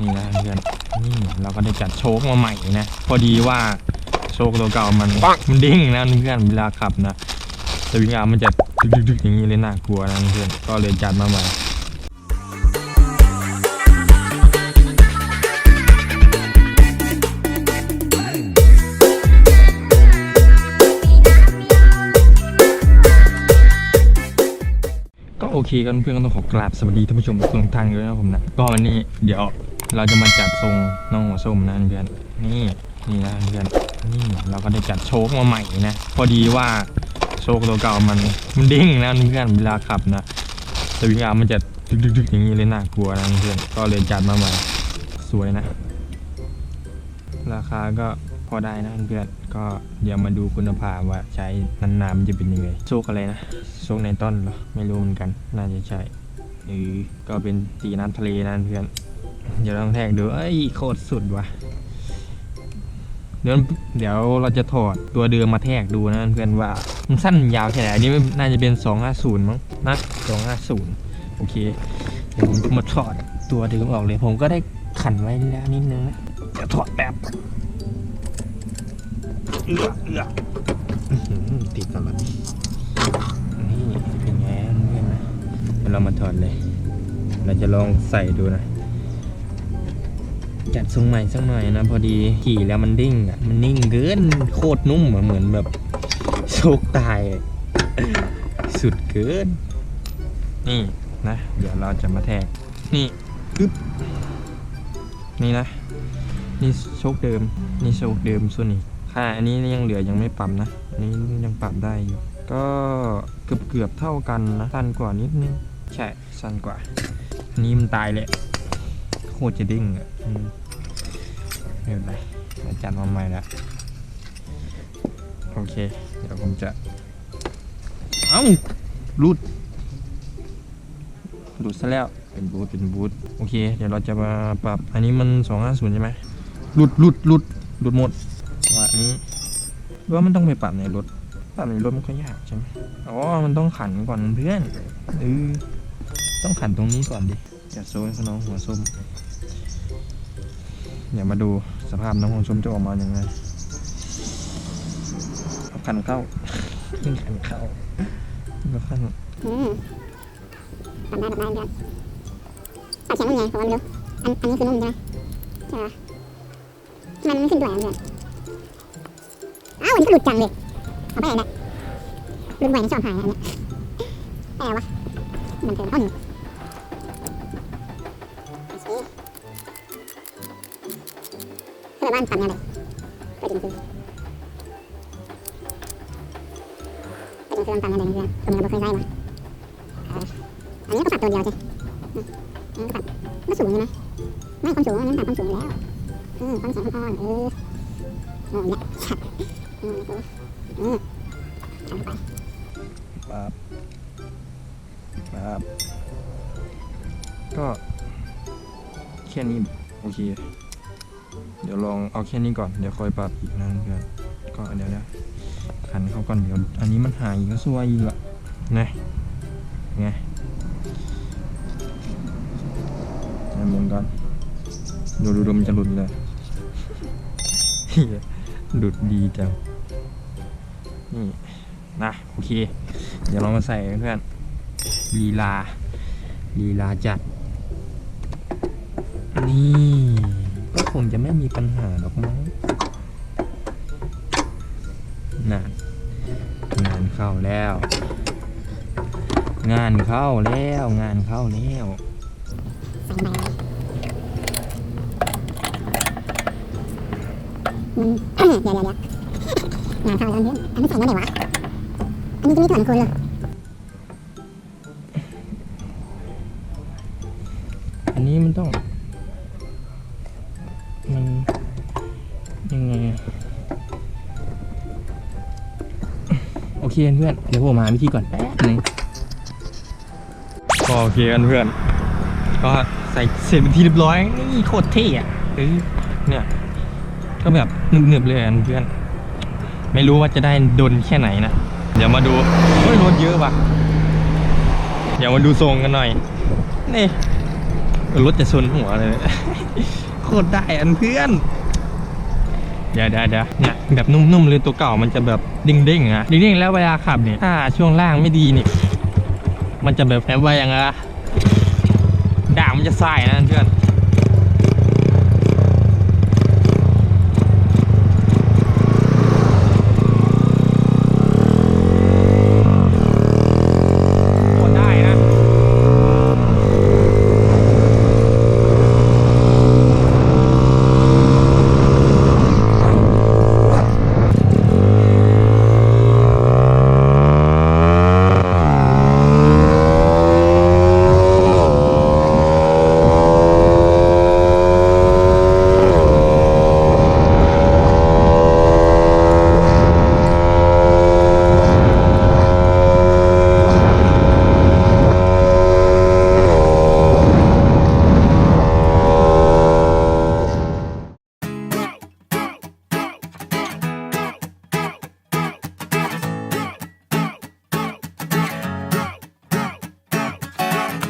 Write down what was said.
นี่นะเพื่อนนี่เราก็ได้จัดโชคมาใหม่นะพอดีว่าโชคตัวเก่ามันมันดิ้งนะเพื่อนเวลาขับนะสวิงอามันจะดึกๆอย่างนี้เลยน่ากลัวนะเพื่อนก็เลยจัดมาใหม่ก็โอเคกันเพื่อนก็ต้องขอกราบสวัสดีท่านผู้ชมทุกท่างด้วยนะผมนะก็วันนี้เดี๋ยว เราจะมาจัดทรงน้องหัวส้มนะเพื่อนนี่นี่นะเพื่อนนี่เราก็ได้จัดโชคมาใหม่นะพอดีว่าโชคตัวเก่ามันมันดิ้งนะเพื่อนเวลาขับนะสวิงอาร์มันจะดึกๆอย่างนี้เลยน่ากลัวนะเพื่อนก็เลยจัดมาใหม่สวยนะ ราคาก็พอได้นะเพื่อนก็เดี๋ยวมาดูคุณภาพว่าใช้นานๆมันจะเป็นยังไงโชคอะไรนะโชคในต้นเหรอไม่รู้เหมือนกัน น่าจะใช่หรือก็เป็นตีน้ำทะเลนะเพื่อน เดี๋ยวลองแทกดูเอ้ยโคตรสุดว่ะเดี๋ยวเดี๋ยวเราจะถอดตัวเดิมมาแทกดูนะเพื่อนว่ามันสั้นยาวแค่ไหนอันนี้น่าจะเป็น 250 มั้งนะ250 โอเค เดี๋ยวผมจะมาถอดตัวเดิมออกเลย ผมก็ได้ขันไว้แล้วนิดนึงนะเดี๋ยวถอดแบบเอื้อเอื้ออื้อหือติดตลอดนี่เป็นไงเพื่อนนะเดี๋ยวเรามาถอดเลย เราจะลองใส่ดูนะ จัดทรงใหม่สักหน่อยนะพอดีขี่แล้วมันดิ้งอะมันนิ่งเกินโคตรนุ่มอะเหมือนแบบโชคตาย สุดเกิน นี่นะ เดี๋ยวเราจะมาแทกนี่อึ๊บนี่นะ นี่โชคเดิม นี่โชคเดิมส่วนนี้ค่าอันนี้ยังเหลือยังไม่ปรับนะอันนี้ยังปรับได้อยู่ ก็เกือบเกือบเท่ากันนะสั้นกว่านิดนึง ใช่สั้นกว่านนี้มันตายเลยโคตรจะดิ้งอะ เป็นไรอาจารย์มาใหม่แล้วโอเค เดี๋ยวผมจะ เอ้ารูดรูดซะแล้ว เป็นบูทเป็นบูทโอเค เดี๋ยวเราจะมาปรับ อันนี้มัน 250 ใช่ไหมหลุดหลุดหลุดหลุดหมดว่าอันนี้หรือว่ามันต้องไปปรับในรถปรับในรถมันก็ยากใช่ไหมอ๋อ มันต้องขันก่อนเพื่อนเออต้องขันตรงนี้ก่อนดิจัดโซนของน้องหัวส้ม เดี๋ยวมาดูสภาพน้องหัวส้มจะออกมาอย่างไงเอาขันเข้ายิ่งขันเข้าแล้วขันอืมทำได้ทำได้เพื่อนปรับเสียงมันไงผมว่าไม่รู้อันอันนี้คือนุ่มใช่ไหมใช่ปะทำไมมันไม่ขึ้นด้วยอะเพื่อนอ้าวอันนี้ก็หลุดจังเลยเอาไปไหนเนี่ยหลุดบ่อยนะชอบหายอันเนี้ยไปไหนวะมันเกินข้อหนึ่ คือแบบว่านปรับยังไงก็จริงคือก็จริงคือมันปรับยังไงเพื่อนผมยังไม่เคยใช้วะอันนี้ก็ปรับตัวเดียวใช่อันนี้ก็ปรับก็สูงใช่ไหมไม่ความสูงอันนั้นปรับความสูงแล้วเออความแสงความอ่อนเออโอ้ยชัดเออเออทำไปปั๊บปั๊บก็แค่นี้โอเค เดี๋ยวลองเอาแค่นี้ก่อน เดี๋ยวค่อยปรับอีกนะเพื่อนก็เดี๋ยวเดี๋ยวขันเข้าก่อนเดี๋ยว อันนี้มันหายอีกก็สวยอีกละนะไงอันหมุนก่อนดูดูดูมันจะหลุดเลยหลุดดีจัง นี่นะโอเค เดี๋ยวเรามาใส่เพื่อนลีลาลีลาจัด นี่ คงจะไม่มีปัญหาหรอกมั้งน่ะงานเข้าแล้ว งานเข้าแล้ว งานเข้าแล้วใส่ไปเลยอืมเดี๋ยวเดี๋ยวเดี๋ยวงานเข้าแล้วเนี่ยอันนี้ใส่ได้ไหนวะ อันนี้จะไม่ถ่วนคุณเลยอันนี้มันต้อง เคเพื่อนเดี๋ยวผมหาวิธีก่อนแป๊บนึงก็โอเคกันเพื่อน ก็ใส่เสร็จเป็นที่เรียบร้อยนี่โคตรเท่อะเออเนี่ยก็แบบหนึบๆเลยอะเพื่อน ไม่รู้ว่าจะได้ดนแค่ไหนนะ เดี๋ยวมาดูเฮ้ยรถเยอะว่ะ เดี๋ยวมาดูทรงกันหน่อย นี่รถจะชนหัวเลย โคตรได้อันเพื่อน เดี๋ยวเดี๋ยวเดี๋ยวเนี่ยแบบนุ่มๆเลยตัวเก่ามันจะแบบเด้งๆอะเด้งๆแล้วเวลาขับเนี่ยถ้าช่วงล่างไม่ดีนี่มันจะแบบแบบว่าอย่างไงอะด่างมันจะสายนะเพื่อน